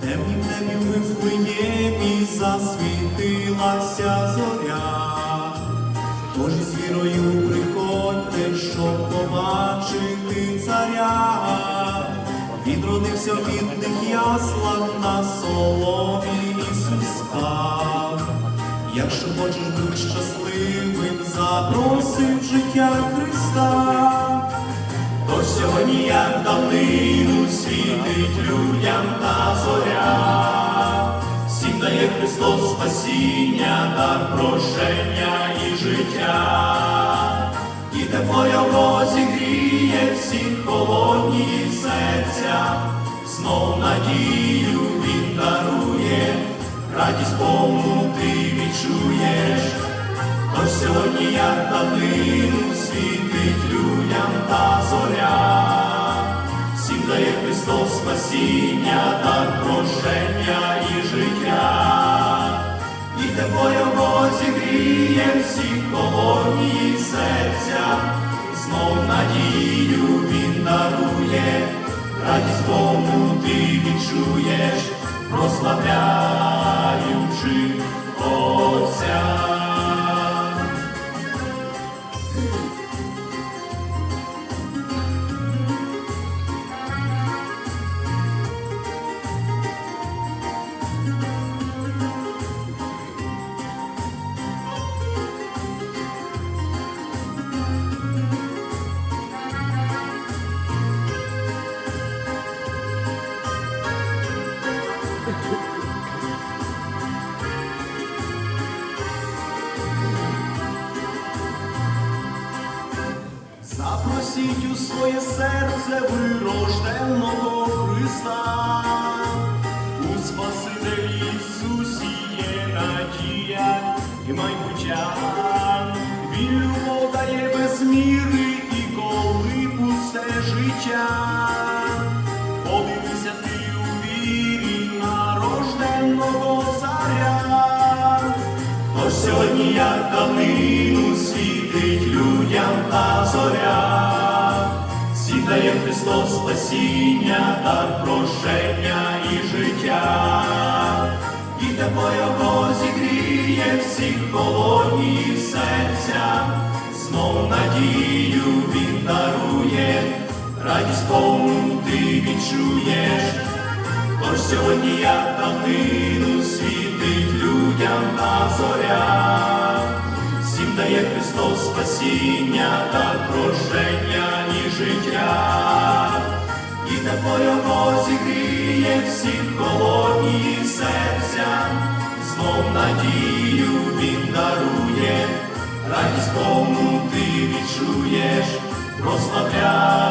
темнім небі в Вифлеємі засвітилася зоря. Тож із вірою приходьте, щоб побачити царя. Він родився в бідних яслах на соломі Ісус спав. Якщо хочеш бути щасливим, запроси життя Христа. То сьогодні, як давнину, світить людям та зоря, всім дає Христос спасіння, дар прощення і життя, і тепло в зігріє всіх холодні серця, знов надію він дарує, радість повну ти відчуєш. Тож сьогодні, як давнину, світить спасіння, дар прощення і життя, і тепло його зігріє всі холодні серця, знов надію він дарує, радість повну ти відчуєш, прославляючи Отця. Своє серце вирожденного Христа, у Спасителі Ісусі є надія і майбуття. Він любов дає без міри і коли пусте життя. Подивися ти у вірі на рожденного царя. Тож сьогодні, як давнину, світить людям та зоря, Христос спасіння, дар прощення і життя, і тепло його зігріє всіх холодні серця, знов надію він дарує, радість повну ти відчуєш. Тож сьогодні, як давнину, спасіння та прощення і життя, і тепло зігріє всіх холодні серця, знов надію він дарує, радість повну ти відчуєш, прославляючи Отця.